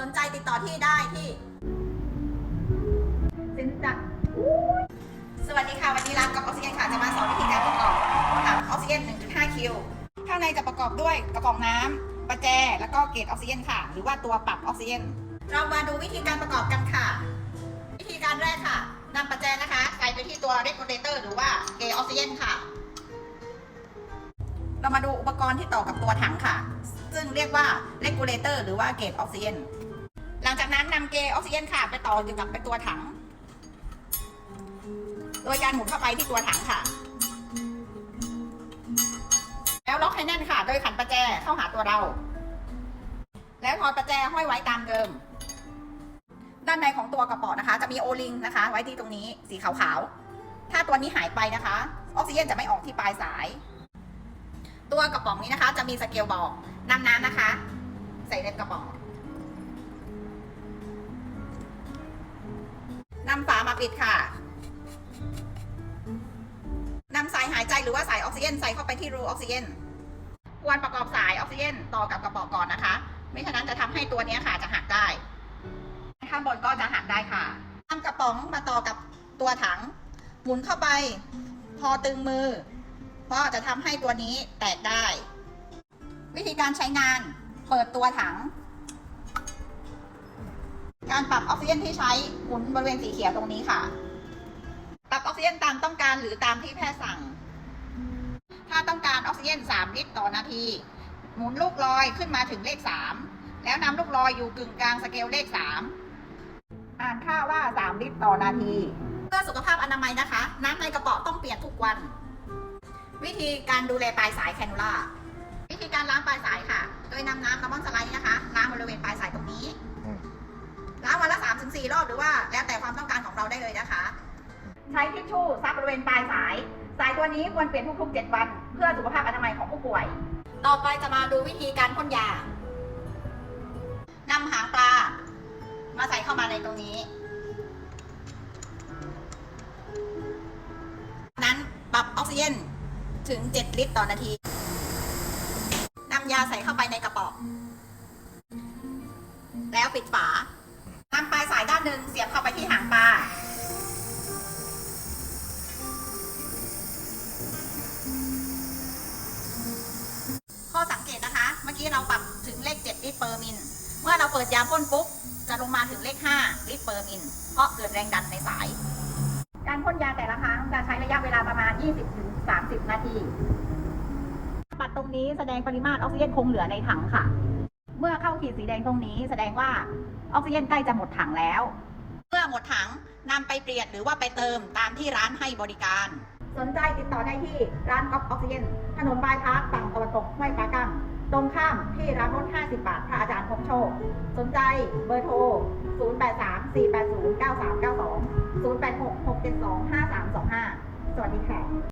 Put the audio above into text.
สนใจติดต่อที่ได้ที่สินจักรสวัสดีค่ะ วันนี้ร้านกอบออกซิเจนค่ะ จะมาสอนวิธีการประกอบถังออกซิเจน 1.5 คิว ข้างในจะประกอบด้วยกระป๋องน้ำประแจ แล้วก็เกจออกซิเจนค่ะ หรือว่าตัวปรับออกซิเจน เรามาดูวิธีการประกอบกันค่ะ วิธีการแรกค่ะนำประแจนะคะใส่ไปที่ตัว regulator หรือว่าเกจออกซิเจนค่ะ เรามาดูอุปกรณ์ที่ต่อกับตัวถังค่ะ ซึ่งเรียกว่า regulator หรือว่าเกจออกซิเจน หลังจากนั้นนำเกจออกซิเจนค่ะ ไปต่ออยู่กับไปตัวถัง โดยการหมุนเข้าไปที่ตัวถังค่ะ แล้วล็อกให้แน่นค่ะ โดยขันประแจเข้าหาตัวเรา แล้วถอดประแจห้อยไว้ตามเดิม ด้านในของตัวกระป๋องนะคะ จะมีโอลิงนะคะ ไว้ที่ตรงนี้สีขาวๆ ถ้าตัวนี้หายไปนะคะ ออกซิเจนจะไม่ออกที่ปลายสาย ตัวกระป๋องนี้นะคะ จะมีสเกลบอกนำน้ำนะคะ ใส่ในกระป๋อง ปิดค่ะนำสายหายใจหรือว่าสายออกซิเจนใส่เข้าไปที่รูออกซิเจนควรประกอบสายออกซิเจนต่อกับกระป๋องก่อนนะคะ ไม่ฉะนั้นจะทำให้ตัวนี้ค่ะจะหักได้ ข้างบนก็จะหักได้ค่ะนำกระป๋องมาต่อกับตัวถัง หมุนเข้าไป พอตึงมือ เพราะจะทำให้ตัวนี้แตกได้ วิธีการใช้งาน เปิดตัวถัง การปรับออกซิเจนที่ใช้หมุนบริเวณสีเขียวตรงนี้ค่ะ ปรับออกซิเจนตามต้องการหรือตามที่แพทย์สั่ง ถ้าต้องการออกซิเจน 3 ลิตรต่อนาที หมุนลูกลอยขึ้นมาถึงเลข 3 แล้วนำลูกลอยอยู่กึ่งกลางสเกลเลข 3 อ่านค่าว่า 3 ลิตรต่อนาที เพื่อสุขภาพอนามัยนะคะ น้ำในกระป๋าต้องเปลี่ยนทุกวัน วิธีการดูแลปลายสายแคนูล่าวิธีการล้างปลายสายค่ะ โดยนำน้ำน้ำ สรอบหรือว่าแล้วแต่ความต้องการของเราได้เลยนะคะ ใช้ทิชชู่ซับบริเวณปลายสาย สายตัวนี้ควรเปลี่ยนทุกๆ 7 วัน เพื่อสุขภาพอนามัยของผู้ป่วย ต่อไปจะมาดูวิธีการพ่นยานำหางปลา มาใส่เข้ามาในตรงนี้ นั้นปรับออกซิเจนถึง 7 ลิตรต่อนาทีนำยาใส่เข้าไปในกระป๋องแล้วปิดฝานำปลายสายด้านหนึ่งเสียบเข้าไปที่หางปลา ข้อสังเกตนะคะ เมื่อกี้เราปรับถึงเลข 7 ลิตรเปอร์มิล เมื่อเราเปิดยาพ่นปุ๊บ จะลงมาถึงเลข 5 ลิตรเปอร์มิล เพราะเกิดแรงดันในสาย การพ่นยาแต่ละครั้งจะใช้ระยะเวลาประมาณ 20-30 นาทีปัดตรงนี้แสดงปริมาตรออกซิเจนคงเหลือในถังค่ะ เมื่อเข้าขีดสีแดงตรงนี้ แสดงว่าออกซิเจนใกล้จะหมดถังแล้ว เมื่อหมดถังนำไปเปลี่ยนหรือว่าไปเติมตามที่ร้านให้บริการ สนใจติดต่อได้ที่ร้านก๊อฟออกซิเจนถนนบายพาร์คฝั่งตะวันตกห้วยปลากั้งตรงข้ามที่ร้านรถ50 บาทพระอาจารย์พงโชค สนใจเบอร์โทร 083 480 9392 086 672 5325 สวัสดีค่ะ